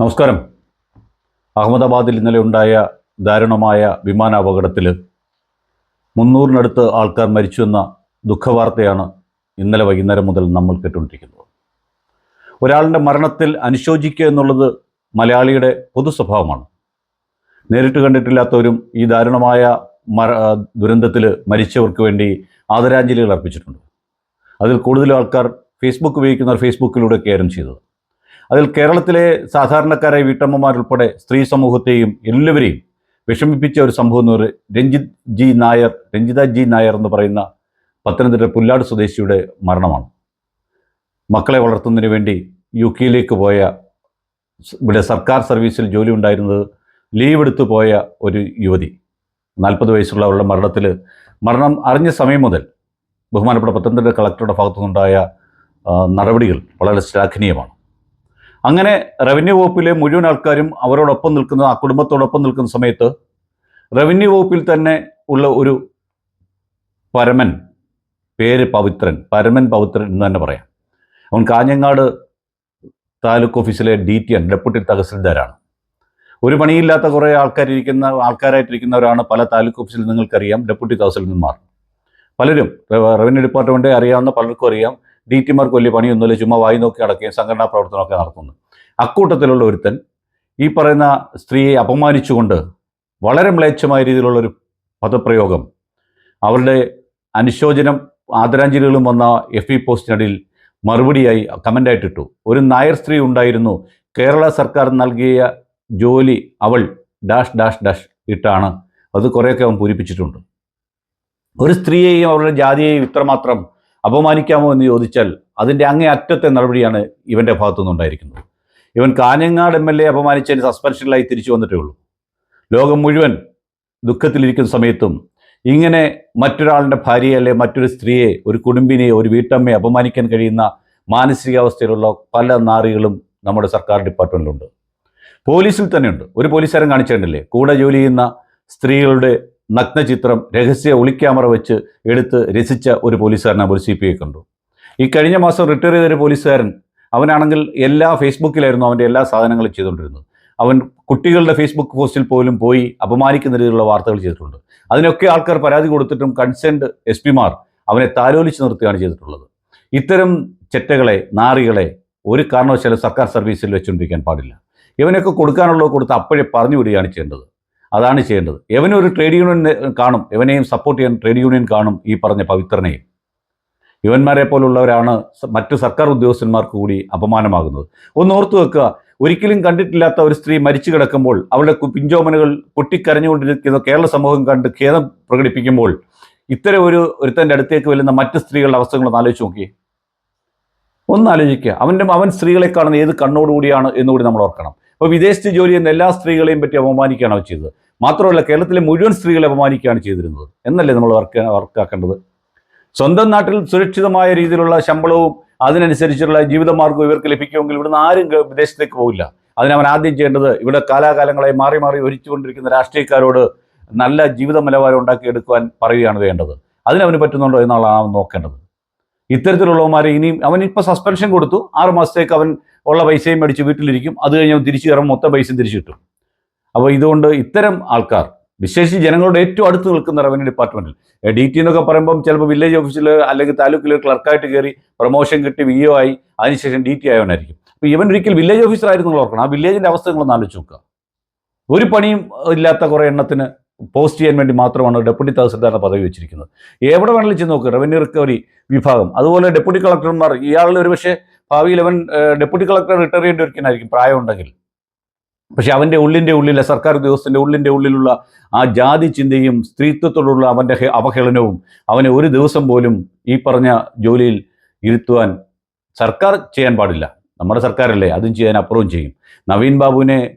നമസ്കാരം. അഹമ്മദാബാദിൽ ഇന്നലെ ഉണ്ടായ ദാരുണമായ വിമാനാപകടത്തിൽ മുന്നൂറിനടുത്ത് ആൾക്കാർ മരിച്ചുവെന്ന ദുഃഖവാർത്തയാണ് ഇന്നലെ വൈകുന്നേരം മുതൽ നമ്മൾ കേട്ടുകൊണ്ടിരിക്കുന്നത്. ഒരാളുടെ മരണത്തിൽ അനുശോചിക്കുക എന്നുള്ളത് മലയാളിയുടെ പൊതു സ്വഭാവമാണ് നേരിട്ട് കണ്ടിട്ടില്ലാത്തവരും ഈ ദാരുണമായ മര ദുരന്തത്തിൽ മരിച്ചവർക്ക് വേണ്ടി ആദരാഞ്ജലികൾ അർപ്പിച്ചിട്ടുണ്ട്. അതിൽ കൂടുതൽ ആൾക്കാർ ഫേസ്ബുക്ക് ഉപയോഗിക്കുന്നവർ ഫേസ്ബുക്കിലൂടെ കയറും ചെയ്തത്. അതിൽ കേരളത്തിലെ സാധാരണക്കാരായ വീട്ടമ്മമാരുൾപ്പെടെ സ്ത്രീ സമൂഹത്തെയും എല്ലാവരെയും വിഷമിപ്പിച്ച ഒരു സംഭവം എന്ന് പറയുന്നത് രഞ്ജിത് ജി നായർ രഞ്ജിത ജി നായർ എന്ന് പറയുന്ന പത്തനംതിട്ട പുല്ലാട് സ്വദേശിയുടെ മരണമാണ്. മക്കളെ വളർത്തുന്നതിന് വേണ്ടി യു കെയിലേക്ക് പോയ ഇവിടെ സർക്കാർ സർവീസിൽ ജോലി ഉണ്ടായിരുന്നത് ലീവ് എടുത്തു പോയ ഒരു യുവതി. നാൽപ്പത് വയസ്സുള്ള അവളുടെ മരണത്തിൽ മരണം അറിഞ്ഞ സമയം മുതൽ ബഹുമാനപ്പെട്ട പത്തനംതിട്ട കളക്ടറുടെ ഭാഗത്തുനിന്നുണ്ടായ നടപടികൾ വളരെ ശ്ലാഘനീയമാണ്. അങ്ങനെ റവന്യൂ വകുപ്പിലെ മുഴുവൻ ആൾക്കാരും അവരോടൊപ്പം നിൽക്കുന്ന ആ കുടുംബത്തോടൊപ്പം നിൽക്കുന്ന സമയത്ത് റവന്യൂ വകുപ്പിൽ തന്നെ ഉള്ള ഒരു പരമൻ പേര് പവിത്രൻ പരമൻ പവിത്രൻ എന്ന് തന്നെ പറയാം. അവൻ കാഞ്ഞങ്ങാട് താലൂക്ക് ഓഫീസിലെ ഡി ടി ആണ് ഡെപ്യൂട്ടി തഹസിൽദാരാണ്. ഒരു പണിയില്ലാത്ത കുറേ ആൾക്കാരിരിക്കുന്ന ആൾക്കാരായിട്ടിരിക്കുന്നവരാണ് പല താലൂക്ക് ഓഫീസിൽ നിങ്ങൾക്കറിയാം ഡെപ്യൂട്ടി തഹസിൽദാർമാർ പലരും റവ- റവന്യൂ ഡിപ്പാർട്ട്മെന്റ് അറിയാവുന്ന പലർക്കും അറിയാം ഡി ടിമാർക്ക് വലിയ പണിയൊന്നുമില്ല. ചുമ്മാ വായി നോക്കി അടക്കുകയും സംഘടനാ പ്രവർത്തനമൊക്കെ നടത്തുന്നു. അക്കൂട്ടത്തിലുള്ള ഒരുത്തൻ ഈ പറയുന്ന സ്ത്രീയെ അപമാനിച്ചുകൊണ്ട് വളരെ മ്ലേച്ഛമായ രീതിയിലുള്ള ഒരു പദപ്രയോഗം അവരുടെ അനുശോചനം ആദരാഞ്ജലികളും വന്ന എഫ് ഇ പോസ്റ്റിനടിയിൽ മറുപടിയായി കമന്റായിട്ടിട്ടു ഒരു നായർ സ്ത്രീ ഉണ്ടായിരുന്നു. കേരള സർക്കാർ നൽകിയ ജോലി അവൾ ഡാഷ് ഡാഷ് ഡാഷ് ഇട്ടാണ്. അത് കുറേയൊക്കെ അവൻ പൂരിപ്പിച്ചിട്ടുണ്ട്. ഒരു സ്ത്രീയെയും അവരുടെ ജാതിയെയും ഇത്രമാത്രം അപമാനിക്കാമോ എന്ന് ചോദിച്ചാൽ അതിന്റെ അങ്ങേ അറ്റത്തെ നടപടിയാണ് ഇവന്റെ ഭാഗത്തുനിന്നുണ്ടായിരിക്കുന്നത് ഇവൻ കാഞ്ഞങ്ങാട് എം എൽ എ അപമാനിച്ചതിന് സസ്പെൻഷനിലായി തിരിച്ചു വന്നിട്ടേ ഉള്ളൂ. ലോകം മുഴുവൻ ദുഃഖത്തിലിരിക്കുന്ന സമയത്തും ഇങ്ങനെ മറ്റൊരാളുടെ ഭാര്യയെ അല്ലെ മറ്റൊരു സ്ത്രീയെ ഒരു കുടുംബിനെയോ ഒരു വീട്ടമ്മയെ അപമാനിക്കാൻ കഴിയുന്ന മാനസികാവസ്ഥയിലുള്ള പല നാറികളും നമ്മുടെ സർക്കാർ ഡിപ്പാർട്ട്മെന്റിലുണ്ട്. പോലീസിൽ തന്നെയുണ്ട്. ഒരു പോലീസുകാരൻ കാണിച്ചിട്ടുണ്ടല്ലേ? കൂടെ ജോലി ചെയ്യുന്ന സ്ത്രീകളുടെ നഗ്നചിത്രം രഹസ്യ ഒളിക്യാമറ വെച്ച് എടുത്ത് രസിച്ച ഒരു പോലീസുകാരനെ ഒരു സി പി ഐ കണ്ടു. ഈ കഴിഞ്ഞ മാസം റിട്ടയർ ചെയ്തൊരു പോലീസുകാരൻ അവനാണെങ്കിൽ എല്ലാ ഫേസ്ബുക്കിലായിരുന്നു അവന്റെ എല്ലാ സാധനങ്ങളും ചെയ്തുകൊണ്ടിരുന്നത്. അവൻ കുട്ടികളുടെ ഫേസ്ബുക്ക് പോസ്റ്റിൽ പോലും പോയി അപമാനിക്കുന്ന രീതിയിലുള്ള വാർത്തകൾ ചെയ്തിട്ടുണ്ട്. അതിനൊക്കെ ആൾക്കാർ പരാതി കൊടുത്തിട്ടും കൺസേൺഡ് എസ് പിമാർ അവനെ താലോലിച്ച് നിർത്തുകയാണ് ചെയ്തിട്ടുള്ളത്. ഇത്തരം ചെറ്റകളെ നാറികളെ ഒരു കാരണവശാലും സർക്കാർ സർവീസിൽ വെച്ചുകൊണ്ടിരിക്കാൻ പാടില്ല. ഇവനൊക്കെ കൊടുക്കാനുള്ളത് കൊടുത്ത് അപ്പോഴേ പറഞ്ഞു വിടുകയാണ് ചെയ്യേണ്ടത്. അതാണ് ചെയ്യേണ്ടത്. എവനൊരു ട്രേഡ് യൂണിയൻ കാണും എവനെയും സപ്പോർട്ട് ചെയ്യാൻ ട്രേഡ് യൂണിയൻ കാണും ഈ പറഞ്ഞ പവിത്രനെയും. ഇവന്മാരെ പോലുള്ളവരാണ് മറ്റ് സർക്കാർ ഉദ്യോഗസ്ഥന്മാർക്ക് കൂടി അപമാനമാകുന്നത്. ഒന്ന് ഓർത്തു വെക്കുക ഒരിക്കലും കണ്ടിട്ടില്ലാത്ത ഒരു സ്ത്രീ മരിച്ചു കിടക്കുമ്പോൾ അവളുടെ പിഞ്ചോമനുകൾ പിഞ്ചോമനകൾ പൊട്ടിക്കരഞ്ഞുകൊണ്ടിരിക്കുന്ന കേരള സമൂഹം കണ്ട് ഖേദം പ്രകടിപ്പിക്കുമ്പോൾ ഇത്തരം ഒരു ഒരുത്തന്റെ അടുത്തേക്ക് വരുന്ന മറ്റ് സ്ത്രീകളുടെ അവസ്ഥകളൊന്ന് ആലോചിച്ച് നോക്കി ഒന്ന് ആലോചിക്കുക അവന്റെ അവൻ സ്ത്രീകളെ കാണുന്ന ഏത് കണ്ണോടുകൂടിയാണ് എന്നുകൂടി നമ്മൾ ഓർക്കണം. അപ്പോൾ വിദേശത്ത് ജോലി ചെയ്യുന്ന എല്ലാ സ്ത്രീകളെയും പറ്റി അപമാനിക്കുകയാണ് ചെയ്തത്. മാത്രമല്ല കേരളത്തിലെ മുഴുവൻ സ്ത്രീകളെ അപമാനിക്കുകയാണ് ചെയ്തിരുന്നത്. എന്നല്ലേ നമ്മൾ വർക്ക് വർക്കാക്കേണ്ടത്? സ്വന്തം നാട്ടിൽ സുരക്ഷിതമായ രീതിയിലുള്ള ശമ്പളവും അതിനനുസരിച്ചുള്ള ജീവിതമാർഗവും ഇവർക്ക് ലഭിക്കുമെങ്കിൽ ഇവിടുന്ന് ആരും വിദേശത്തേക്ക് പോകില്ല അതിനവൻ ആദ്യം ചെയ്യേണ്ടത് ഇവിടെ കാലാകാലങ്ങളായി മാറി മാറി ഒരിച്ചുകൊണ്ടിരിക്കുന്ന രാഷ്ട്രീയക്കാരോട് നല്ല ജീവിത നിലവാരം ഉണ്ടാക്കിയെടുക്കുവാൻ പറയുകയാണ് വേണ്ടത്. അതിനവന് പറ്റുന്നുണ്ടോ എന്നുള്ളതാണ് നോക്കേണ്ടത്. ഇത്തരത്തിലുള്ളവന്മാരെ ഇനിയും അവൻ ഇപ്പോൾ സസ്പെൻഷൻ കൊടുത്തു. ആറ് മാസത്തേക്ക് അവൻ ഉള്ള പൈസയും മേടിച്ച് വീട്ടിലിരിക്കും. അത് കഴിഞ്ഞ് അവൻ തിരിച്ചു കയറുമ്പോൾ മൊത്തം പൈസയും തിരിച്ചു കിട്ടും. അപ്പോൾ ഇതുകൊണ്ട് ഇത്തരം ആൾക്കാർ വിശേഷിച്ച് ജനങ്ങളുടെ ഏറ്റവും അടുത്ത് നിൽക്കുന്ന റവന്യൂ ഡിപ്പാർട്ട്മെന്റിൽ ഡി ടി എന്നൊക്കെ പറയുമ്പം ചിലപ്പോൾ വില്ലേജ് ഓഫീസിൽ അല്ലെങ്കിൽ താലൂക്കിൽ ക്ലർക്കായിട്ട് കയറി പ്രൊമോഷൻ കിട്ടി വി ഒ ആയി അതിനുശേഷം ഡി ടി ആയവനായിരിക്കും. അപ്പോൾ ഇവൻ ഒരിക്കൽ വില്ലേജ് ഓഫീസറായിരുന്നു നിങ്ങൾ ഓർക്കണം. ആ വില്ലേജിന്റെ അവസ്ഥ നിങ്ങളൊന്ന് ആലോചിച്ച് നോക്കുക. ഒരു പണിയും ഇല്ലാത്ത കുറേ എണ്ണത്തിന് പോസ്റ്റ് ചെയ്യാൻ വേണ്ടി മാത്രമാണ് ഡെപ്യൂട്ടി തഹസിൽദാറിന്റെ പദവി വെച്ചിരിക്കുന്നത്. എവിടെ വേണമെങ്കിലും ചെന്ന് നോക്കുക റവന്യൂ റിക്കവറി വിഭാഗം. അതുപോലെ ഡെപ്യൂട്ടി കളക്ടർമാർ ഇയാളിൽ ഒരുപക്ഷെ ഭാവിയിൽ അവൻ ഡെപ്യൂട്ടി കളക്ടർ റിട്ടയർ ചെയ്യേണ്ടി ഒരിക്കലായിരിക്കും പ്രായം ഉണ്ടെങ്കിൽ പക്ഷെ അവന്റെ ഉള്ളിന്റെ ഉള്ളിലെ സർക്കാർ ഉദ്യോഗസ്ഥന്റെ ഉള്ളിന്റെ ഉള്ളിലുള്ള ആ ജാതി ചിന്തയും സ്ത്രീത്വത്തോടുള്ള അവന്റെ അവഹേളനവും അവനെ ഒരു ദിവസം പോലും ഈ പറഞ്ഞ ജോലിയിൽ ഇരുത്തുവാൻ സർക്കാർ ചെയ്യാൻ പാടില്ല. നമ്മുടെ സർക്കാരല്ലേ അതും ചെയ്യാൻ അപ്പുറവും ചെയ്യും. നവീൻ ബാബുവിനെ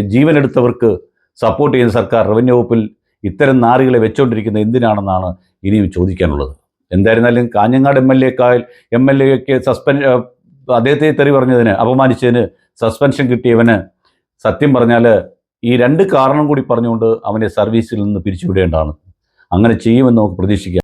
ജീവനെടുത്തവർക്ക് സപ്പോർട്ട് ചെയ്യുന്ന സർക്കാർ റവന്യൂ വകുപ്പിൽ ഇത്തരം നാറികളെ വെച്ചുകൊണ്ടിരിക്കുന്നത് എന്തിനാണെന്നാണ് ഇനിയും ചോദിക്കാനുള്ളത്. എന്തായിരുന്നാലും കാഞ്ഞങ്ങാട് എം എൽ എക്കാൾ എം എൽ എക്ക് സസ്പെൻ അദ്ദേഹത്തെ തെറി പറഞ്ഞതിന് അപമാനിച്ചതിന് സസ്പെൻഷൻ കിട്ടിയവന് സത്യം പറഞ്ഞാൽ ഈ രണ്ട് കാരണം കൂടി പറഞ്ഞുകൊണ്ട് അവനെ സർവീസിൽ നിന്ന് പിരിച്ചുവിടേണ്ടതാണ്. അങ്ങനെ ചെയ്യുമെന്ന് നമുക്ക് പ്രതീക്ഷിക്കാം.